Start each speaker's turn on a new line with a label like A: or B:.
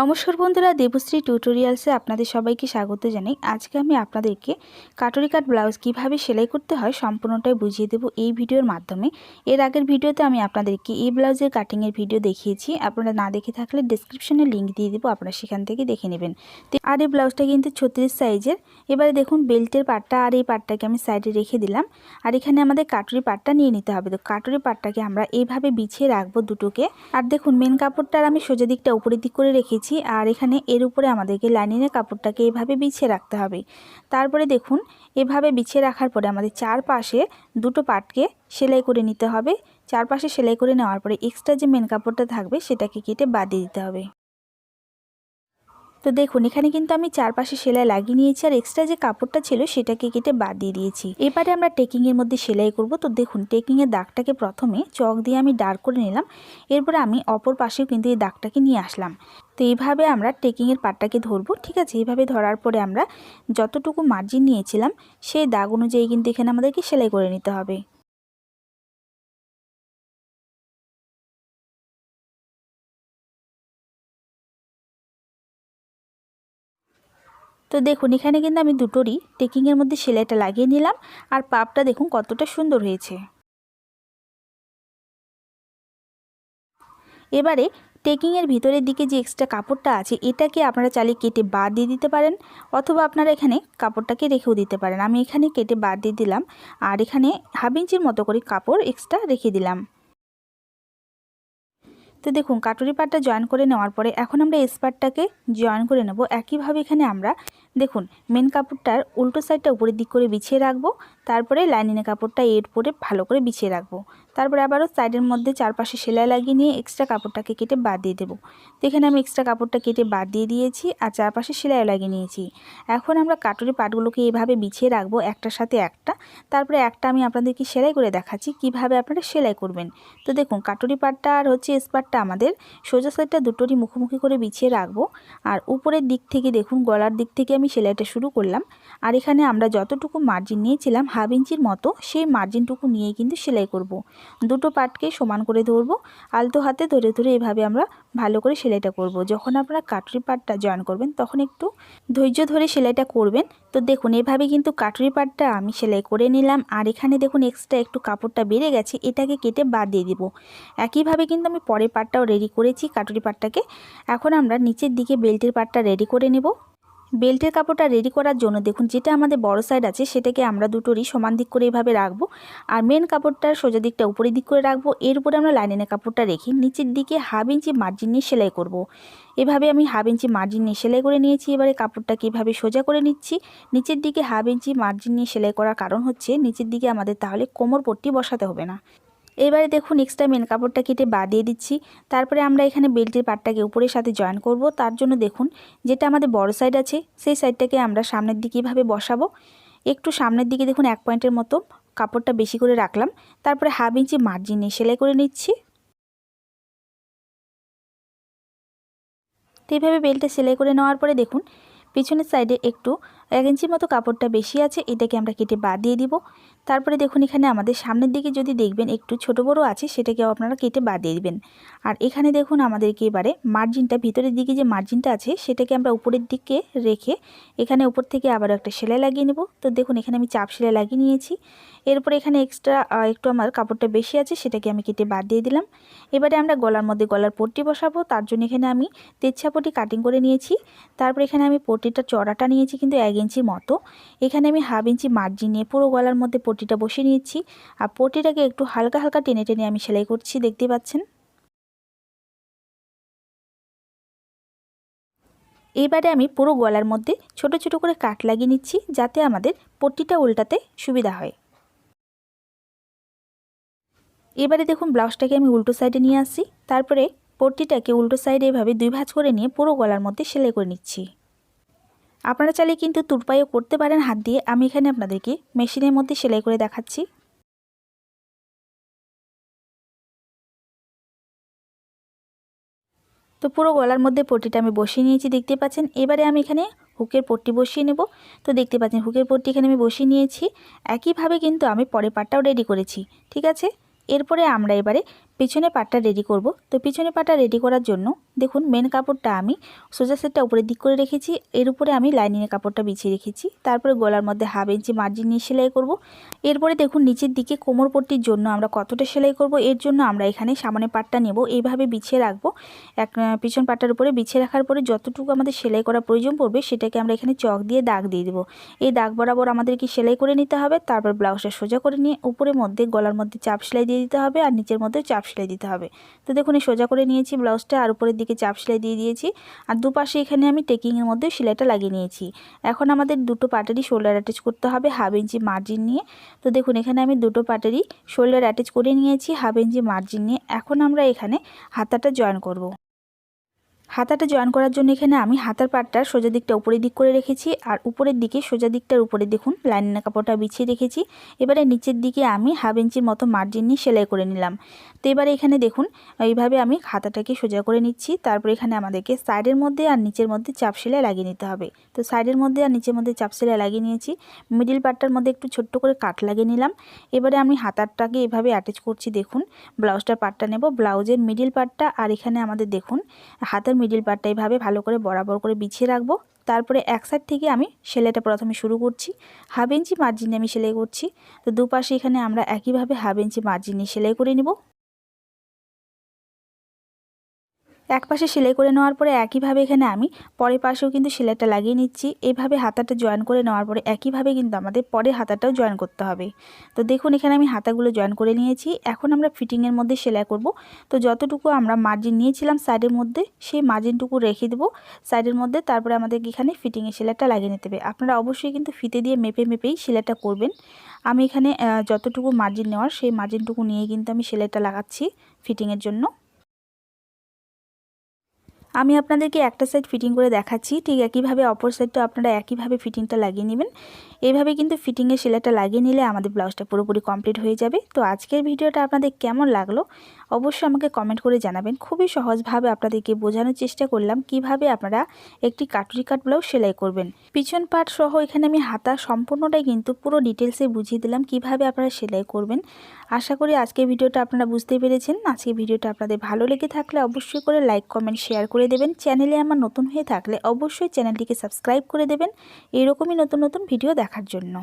A: নমস্কার বন্ধুরা, দেবশ্রী টিউটোরিয়ালসে আপনাদের সবাইকে স্বাগত জানাই। আজকে আমি আপনাদেরকে কাটরি কাট ব্লাউজ কীভাবে সেলাই করতে হয় সম্পূর্ণটাই বুঝিয়ে দেব এই ভিডিওর মাধ্যমে। এর আগের ভিডিওতে আমি আপনাদেরকে এই ব্লাউজের কাটিংয়ের ভিডিও দেখিয়েছি। আপনারা না দেখে থাকলে ডিসক্রিপশনে লিঙ্ক দিয়ে দেবো, আপনারা সেখান থেকে দেখে নেবেন। আর এই ব্লাউজটা কিন্তু ছত্রিশ সাইজের এবারে দেখুন বেল্টের পাটটা আর এই পাটটাকে আমি সাইডে রেখে দিলাম। আর এখানে আমাদের কাটরি পাটটা নিয়ে নিতে হবে। তো কাটরি পাটটাকে আমরা এইভাবে বিছিয়ে রাখব দুটোকে। আর দেখুন মেন কাপড়টার আমি সোজা দিকটা উপরের দিক করে রেখেছি। আর এখানে এর উপরে আমাদেরকে লাইনিনের কাপড়টাকে এভাবে বিছিয়ে রাখতে হবে। তারপরে দেখুন, এভাবে বিছিয়ে রাখার পরে আমাদের চারপাশে দুটো পাটকে সেলাই করে নিতে হবে। চারপাশে সেলাই করে নেওয়ার পরে এক্সট্রা যে মেন কাপড়টা থাকবে সেটাকে কেটে বাদ দিয়ে দিতে হবে। তো দেখুন, এখানে কিন্তু আমি চারপাশে সেলাই লাগিয়ে নিয়েছি আর এক্সট্রা যে কাপড়টা ছিল সেটাকে কেটে বাদ দিয়ে দিয়েছি। এবারে আমরা টেকিংয়ের মধ্যে সেলাই করব। তো দেখুন টেকিংয়ের দাগটাকে প্রথমে চক দিয়ে আমি ডার্ক করে নিলাম। এরপরে আমি অপর পাশেও কিন্তু এই দাগটাকে নিয়ে আসলাম। তো এইভাবে আমরা টেকিংয়ের পাটটাকে ধরবো, ঠিক আছে? এইভাবে ধরার পরে আমরা যতটুকু মার্জিন নিয়েছিলাম, সেই দাগ অনুযায়ী কিন্তু এখানে আমাদেরকে সেলাই করে নিতে হবে। তো দেখুন, এখানে কিন্তু আমি দুটোরই টেকিংয়ের মধ্যে সেলাইটা লাগিয়ে নিলাম, আর পাপটা দেখুন কতটা সুন্দর হয়েছে। এবারে টেকিংয়ের ভিতরের দিকে যে এক্সট্রা কাপড়টা আছে, এটাকে আপনারা চালিয়ে কেটে বাদ দিয়ে দিতে পারেন অথবা আপনারা এখানে কাপড়টাকে রেখেও দিতে পারেন। আমি এখানে কেটে বাদ দিয়ে দিলাম আর এখানে হাফ ইঞ্চির মতো করে কাপড় এক্সট্রা রেখে দিলাম। তো দেখুন, কাটুরি পাটটা জয়েন করে নেওয়ার পরে এখন আমরা স্পারটাকে জয়েন করে নেব। একইভাবে এখানে আমরা দেখুন মেন কাপড়টার উল্টো সাইডটা উপরের দিক করে বিছিয়ে রাখব, তারপরে লাইনিনের কাপড়টা এর পরে ভালো করে বিছিয়ে রাখব। তারপরে আবারও সাইডের মধ্যে চারপাশে সেলাই লাগিয়ে নিয়ে এক্সট্রা কাপড়টাকে কেটে বাদ দিয়ে দেবো। তো এখানে আমি এক্সট্রা কাপড়টা কেটে বাদ দিয়ে দিয়েছি আর চারপাশে সেলাই লাগিয়ে নিয়েছি। এখন আমরা কাটুরি পাটগুলোকে এভাবে বিছিয়ে রাখব একটার সাথে একটা। তারপরে একটা আমি আপনাদেরকে সেলাই করে দেখাচ্ছি, কীভাবে আপনারা সেলাই করবেন। তো দেখুন, কাটুরি পাটটা আর হচ্ছে স্পারটা আমাদের সোজা সাইডটা দুটোরই মুখোমুখি করে বিছিয়ে রাখব। আর উপরের দিক থেকে দেখুন, গলার দিক থেকে আমি সেলাইটা শুরু করলাম। আর এখানে আমরা যতটুকু মার্জিন নিয়েছিলাম হাফ ইঞ্চির মতো, সেই মার্জিনটুকু নিয়ে কিন্তু সেলাই করব। দুটো পাটকে সমান করে ধরবো, আলতো হাতে ধরে ধরে এভাবে আমরা ভালো করে সেলাইটা করব। যখন আপনারা কাটুরি পাটটা জয়েন করবেন, তখন একটু ধৈর্য ধরে সেলাইটা করবেন। তো দেখুন, এভাবে কিন্তু কাটুরি পাটটা আমি সেলাই করে নিলাম। আর এখানে দেখুন এক্সট্রা একটু কাপড়টা বেড়ে গেছে, এটাকে কেটে বাদ দিয়ে দিব। একইভাবে কিন্তু আমি পরের পাটটাও রেডি করেছি কাটুরি পাটটাকে। এখন আমরা নিচের দিকে বেল্টের পাটটা রেডি করে নেব। বেল্টের কাপড়টা রেডি করার জন্য দেখুন, যেটা আমাদের বড় সাইড আছে, সেটাকে আমরা দুটোরই সমান দিক করে এভাবে রাখব। আর মেন কাপড়টার সোজা দিকটা উপরের দিক করে রাখব। এর উপরে আমরা লাইনের কাপড়টা রেখে নিচের দিকে হাফ ইঞ্চি মার্জিন নিয়ে সেলাই করব। এভাবে আমি হাফ ইঞ্চি মার্জিন নিয়ে সেলাই করে নিয়েছি। এবারে কাপড়টাকে এভাবে সোজা করে নিচ্ছি। নিচের দিকে হাফ ইঞ্চি মার্জিন নিয়ে সেলাই করার কারণ হচ্ছে, নিচের দিকে আমাদের তাহলে কোমর পট্টি বসাতে হবে না। এবারে দেখুন এক্সট্রা মেন কাপড়টা কেটে বাদ দিয়ে দিচ্ছি। তারপরে আমরা এখানে বেল্টের পাটটাকে উপরের সাথে জয়েন করব। তার জন্য দেখুন, যেটা আমাদের বড় সাইড আছে, সেই সাইডটাকে আমরা সামনের দিকে এভাবে বসাবো। একটু সামনের দিকে দেখুন, এক পয়েন্টের মতো কাপড়টা বেশি করে রাখলাম। তারপরে হাফ ইঞ্চি মার্জিন সেলাই করে নিচ্ছি। তো এইভাবে বেল্টটা সেলাই করে নেওয়ার পরে দেখুন, পিছনের সাইডে একটু এক ইঞ্চির মতো কাপড়টা বেশি আছে, এটাকে আমরা কেটে বাদ দিয়ে দিব। তারপরে দেখুন এখানে আমাদের সামনের দিকে যদি দেখবেন একটু ছোট বড় আছে, সেটাকেও আপনারা কেটে বাদ দিয়ে দিবেন। আর এখানে দেখুন আমাদেরকে এবারে মার্জিনটা ভিতরের দিকে যে মার্জিনটা আছে, সেটাকে আমরা উপরের দিকে রেখে এখানে উপর থেকে আবারও একটা সেলাই লাগিয়ে নেব। তো দেখুন এখানে আমি চাপ সেলাই লাগিয়ে নিয়েছি। এরপরে এখানে এক্সট্রা একটু আমার কাপড়টা বেশি আছে, সেটাকে আমি কেটে বাদ দিয়ে দিলাম। এবারে আমরা গলার মধ্যে গলার পট্টি বসাবো, তার জন্য এখানে আমি তেচ্ছাপটি কাটিং করে নিয়েছি। তারপর এখানে আমি পট্টিটা চড়াটা নিয়েছি, কিন্তু এক ইঞ্চি মতো। এখানে আমি হাফ ইঞ্চি মার্জিন নিয়ে পুরো গলার মধ্যে পট্টিটা বসিয়ে নিয়েছি। আর পট্টিটাকে একটু হালকা হালকা টেনে টেনে আমি সেলাই করছি, দেখতে পাচ্ছেন? এবারে আমি পুরো গলার মধ্যে ছোট ছোট করে কাট লাগিয়ে নিচ্ছি, যাতে আমাদের পট্টিটা উল্টাতে সুবিধা হয়। এবারে দেখুন ব্লাউজটাকে আমি উল্টো সাইডে নিয়ে আসি। তারপরে পট্টিটাকে উল্টো সাইডে এভাবে দুই ভাঁজ করে নিয়ে পুরো গলার মধ্যে সেলাই করে নিচ্ছি। আপনারা চাইলে কিন্তু তুরপাইও করতে পারেন হাত দিয়ে। আমি এখানে আপনাদেরকে মেশিনের মধ্যে সেলাই করে দেখাচ্ছি। তো পুরো গলার মধ্যে পট্টিটা আমি বসিয়ে নিয়েছি, দেখতে পাচ্ছেন? এবারে আমি এখানে হুকের পট্টি বসিয়ে নেব। তো দেখতে পাচ্ছেন, হুকের পট্টি এখানে আমি বসিয়ে নিয়েছি। একইভাবে কিন্তু আমি পরের পাটটাও রেডি করেছি, ঠিক আছে? এরপরে আমরা এবারে পিছনে পাটটা রেডি করব। তো পিছনে পাটটা রেডি করার জন্য দেখুন মেন কাপড়টা আমি সোজা সেটটা উপরের দিক করে রেখেছি। এর উপরে আমি লাইনিংয়ের কাপড়টা বিছিয়ে রেখেছি। তারপরে গলার মধ্যে হাফ ইঞ্চি মার্জিন নিয়ে সেলাই করব। এরপরে দেখুন নিচের দিকে কোমর পট্টির জন্য আমরা কতটা সেলাই করব, এর জন্য আমরা এখানে সামনে পাটটা নেব। এইভাবে বিছিয়ে রাখব। এক পিছন পাটটার উপরে বিছিয়ে রাখার পরে যতটুকু আমাদের সেলাই করা প্রয়োজন পড়বে সেটাকে আমরা এখানে চক দিয়ে দাগ দিয়ে দেবো। এই দাগ বরাবর আমাদেরকে সেলাই করে নিতে হবে। তারপর ব্লাউজটা সোজা করে নিয়ে উপরের মধ্যে গলার মধ্যে চাপ সেলাই দিয়ে দিতে হবে আর নিচের মধ্যে চাপ সেলাই দিতে হবে। তো দেখুন, এই সোজা করে নিয়েছি ব্লাউজটা, আর উপরের দিকে চাপ সেলাই দিয়ে দিয়েছি। আর দুপাশে এখানে আমি টেকিংয়ের মধ্যে সেলাইটা লাগিয়ে নিয়েছি। এখন আমাদের দুটো পাটারি শোল্ডার অ্যাটাচ করতে হবে হাফ ইঞ্চি মার্জিন নিয়ে। তো দেখুন, এখানে আমি দুটো পাটারি শোল্ডার অ্যাটাচ করে নিয়েছি, হাফ ইঞ্চি মার্জিন নিয়ে। এখন আমরা এখানে হাতাটা জয়েন করব। হাতাটা জয়েন করার জন্য এখানে আমি হাতার পাটটা সোজা দিকটা উপরের দিক করে রেখেছি আর উপরের দিকে সোজা দিকটার উপরে দেখুন লাইনের কাপড়টা বিছিয়ে রেখেছি। এবারে নিচের দিকে আমি হাফ ইঞ্চির মতো মার্জিন নিয়ে সেলাই করে নিলাম। তো এবারে এখানে দেখুন, এইভাবে আমি হাতাটাকে সোজা করে নিচ্ছি। তারপর এখানে আমাদেরকে সাইডের মধ্যে আর নিচের মধ্যে চাপ সেলাই লাগিয়ে নিতে হবে। তো সাইডের মধ্যে আর নিচের মধ্যে চাপ সেলাই লাগিয়ে নিয়েছি। মিডিল পার্টটার মধ্যে একটু ছোট্ট করে কাট লাগিয়ে নিলাম। এবারে আমি হাতারটাকে এভাবে অ্যাটাচ করছি, দেখুন ব্লাউজটার পার্টটা নেব। ব্লাউজের মিডিল পার্টটা আর এখানে আমাদের দেখুন, হাতের মিডিল পার্টটা এইভাবে ভালো করে বরাবর করে বিছিয়ে রাখব। তারপরে এক সাইড থেকে আমি সেলাইটা প্রথমে শুরু করছি। হাফ ইঞ্চি মার্জিনে আমি সেলাই করছি। তো দুপাশে এখানে আমরা একইভাবে হাফ ইঞ্চি মার্জিনে সেলাই করে নিব। এক পাশে সেলাই করে নেওয়ার পরে একইভাবে এখানে আমি, পরের পাশেও কিন্তু সেলাইটা লাগিয়ে নিচ্ছি। এইভাবে হাতাটা জয়েন করে নেওয়ার পরে একইভাবে কিন্তু আমাদের পরের হাতাটাও জয়েন করতে হবে। তো দেখুন, এখানে আমি হাতাগুলো জয়েন করে নিয়েছি। এখন আমরা ফিটিংয়ের মধ্যে সেলাই করব। তো যতটুকু আমরা মার্জিন নিয়েছিলাম সাইডের মধ্যে, সেই মার্জিনটুকু রেখে দেবো। সাইডের মধ্যে তারপরে আমাদের এখানে ফিটিংয়ের সেলাইটা লাগিয়ে নিতে হবে। আপনারা অবশ্যই কিন্তু ফিতে দিয়ে মেপে মেপেই সেলাইটা করবেন। আমি এখানে যতটুকু মার্জিন নেওয়ার, সেই মার্জিনটুকু নিয়ে কিন্তু আমি সেলাইটা লাগাচ্ছি ফিটিংয়ের জন্য। আমি আপনাদেরকে একটা সাইড ফিটিং করে দেখাচ্ছি। ঠিক একইভাবে অপর সাইডটা আপনারা একইভাবে ফিটিংটা লাগিয়ে নেবেন। এইভাবে কিন্তু ফিটিংয়ের সেলাইটা লাগিয়ে নিলে আমাদের ব্লাউজটা পুরোপুরি কমপ্লিট হয়ে যাবে। তো আজকের ভিডিওটা আপনাদের কেমন লাগল? অবশ্যই আমাকে কমেন্ট করে জানাবেন। খুবই সহজভাবে আপনাদেরকে বোঝানোর চেষ্টা করলাম কীভাবে আপনারা একটি কাটুরি কাট ব্লাউজ সেলাই করবেন। পিছন পাট সহ এখানে আমি হাতা সম্পূর্ণটাই কিন্তু পুরো ডিটেলসে বুঝিয়ে দিলাম কীভাবে আপনারা সেলাই করবেন। আশা করি আজকের ভিডিওটা আপনারা বুঝতে পেরেছেন। আজকের ভিডিওটা আপনাদের ভালো লেগে থাকলে অবশ্যই করে লাইক কমেন্ট শেয়ার করে দেবেন। চ্যানেলে আমার নতুন হয়ে থাকলে অবশ্যই চ্যানেলটিকে সাবস্ক্রাইব করে দেবেন। এরকমই নতুন নতুন ভিডিও দেখার জন্য।